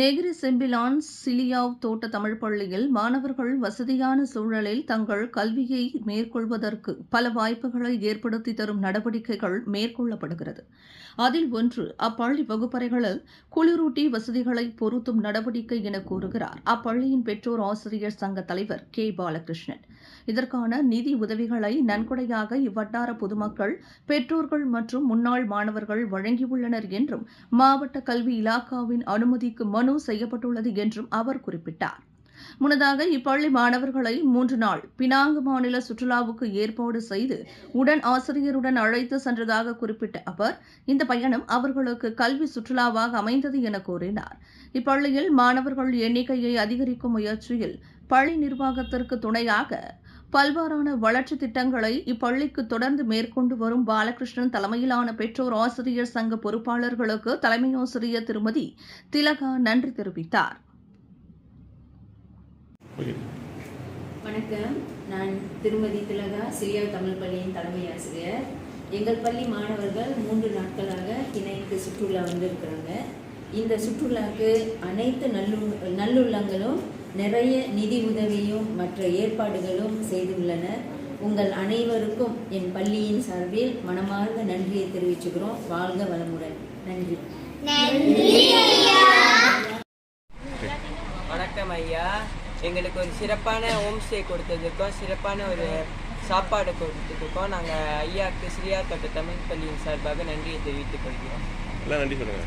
Negeri Sembilan சிலியாவ் தோட்ட தமிழ் பள்ளியில் மாணவர்கள் வசதியான சூழலில் தங்கள் கல்வியை மேற்கொள்வதற்கு பல வாய்ப்புகளை ஏற்படுத்தி தரும் நடவடிக்கைகள் மேற்கொள்ளப்படுகிறது. அதில் ஒன்று அப்பள்ளி வகுப்பறைகளில் குளிரூட்டி வசதிகளை பொருத்தும் நடவடிக்கை என கூறுகிறார். அப்பள்ளியின் பெற்றோர் ஆசிரியர் சங்க தலைவர் கே. பாலகிருஷ்ணன். இதற்கான நிதி உதவிகளை நன்கொடையாக இவ்வட்டார பொதுமக்கள் பெற்றோர்கள் மற்றும் முன்னாள் மாணவர்கள் வழங்கியுள்ளனர் என்றும் மாவட்ட கல்வி இலாக்காவின் அனுமதிக்கு மனு மனு செய்யப்பட்டுள்ளது என்றும் அவர் குறிப்பிட்டார். முன்னதாக இப்பள்ளி மாணவர்களை மூன்று நாள் பினாங் மாநில சுற்றுலாவுக்கு ஏற்பாடு செய்து உடன் ஆசிரியருடன் அழைத்து சென்றதாக குறிப்பிட்ட அவர் இந்த பயணம் அவர்களுக்கு கல்வி சுற்றுலாவாக அமைந்தது என கூறினார். இப்பள்ளியில் மாணவர்கள் எண்ணிக்கையை அதிகரிக்கும் முயற்சியில் பள்ளி நிர்வாகத்திற்கு துணையாக பல்வாறான வளர்ச்சித் திட்டங்களை இப்பள்ளிக்கு தொடர்ந்து மேற்கொண்டு வரும் பாலகிருஷ்ணன் தலைமையிலான பெற்றோர் ஆசிரியர் சங்க பொறுப்பாளர்களுக்கு தலைமையாசிரியர் திருமதி திலகா நன்றி தெரிவித்தார். வணக்கம். நான் திருமதி திலகா சிரியா தமிழ் பள்ளியின் தலைமை ஆசிரியர். எங்கள் பள்ளி மாணவர்கள் மூன்று நாட்களாக இணைக்கு சுற்றுலா வந்திருக்கிறாங்க இந்த சுற்றுலாக்கு அனைத்து நல்லு நல்லுள்ளங்களும் நிறைய நிதி உதவியும் மற்ற ஏற்பாடுகளும் செய்துள்ளனர். உங்கள் அனைவருக்கும் என் பள்ளியின் சார்பில் மனமார்ந்த நன்றியை தெரிவிச்சுக்கிறோம். வாழ்க வளமுடன். நன்றி. வணக்கம் ஐயா. எங்களுக்கு ஒரு சிறப்பான ஹோம் ஸ்டே கொடுத்ததுக்கும் சிறப்பான ஒரு சாப்பாடு கொடுத்ததுக்கும் நாங்கள் ஐயாக்கு ஸ்ரீயா தோட்ட தமிழ் பள்ளியின் சார்பாக நன்றியை தெரிவித்துக் கொள்கிறோம். எல்லாம் நன்றி சொல்லுங்க.